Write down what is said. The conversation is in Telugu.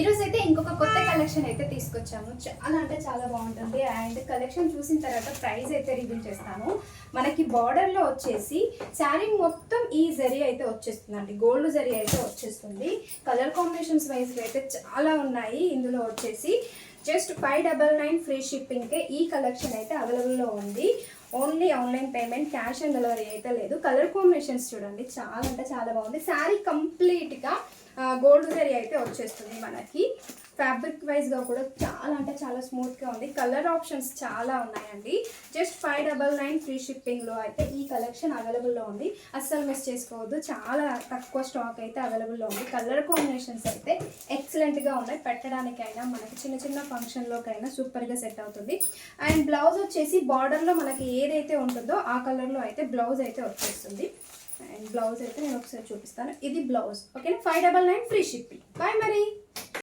ఈరోజు అయితే ఇంకొక కొత్త కలెక్షన్ అయితే తీసుకొచ్చాము. చాలా అంటే చాలా బాగుంటుంది. అండ్ కలెక్షన్ చూసిన తర్వాత ప్రైస్ అయితే రివీల్ చేస్తాను మనకి బార్డర్లో వచ్చేసి శారీ మొత్తం ఈ జరీ అయితే వచ్చేస్తుందండి. గోల్డ్ జరీ అయితే వచ్చేస్తుంది. కలర్ కాంబినేషన్స్ వైజ్గా అయితే చాలా ఉన్నాయి. ఇందులో వచ్చేసి just five double nine free షిప్పింగ్కే ఈ కలెక్షన్ అయితే అవైలబుల్లో ఉంది. Only online payment cash on delivery అయితే లేదు. కలర్ కాంబినేషన్స్ చూడండి. చాలా అంటే చాలా బాగుంది. శారీ కంప్లీట్గా గోల్డ్ జరీ అయితే వచ్చేస్తుంది మనకి. ఫ్యాబ్రిక్ వైజ్గా కూడా చాలా అంటే చాలా స్మూత్గా ఉంది. కలర్ ఆప్షన్స్ చాలా ఉన్నాయండి. Just five double nine free షిప్పింగ్లో అయితే ఈ కలెక్షన్ అవైలబుల్లో ఉంది. అస్సలు మిస్ చేసుకోవద్దు. చాలా తక్కువ స్టాక్ అయితే అవైలబుల్లో ఉంది. కలర్ కాంబినేషన్స్ అయితే ఎక్సలెంట్గా ఉన్నాయి. పెట్టడానికైనా మనకి చిన్న చిన్న ఫంక్షన్లోకైనా సూపర్గా సెట్ అవుతుంది. అండ్ బ్లౌజ్ వచ్చేసి బార్డర్లో మనకి ఏదైతే ఉంటుందో ఆ కలర్లో అయితే బ్లౌజ్ అయితే వచ్చేస్తుంది. అండ్ బ్లౌజ్ అయితే నేను ఒకసారి చూపిస్తాను. ఇది బ్లౌజ్ ఓకేనా five double nine free shipping bye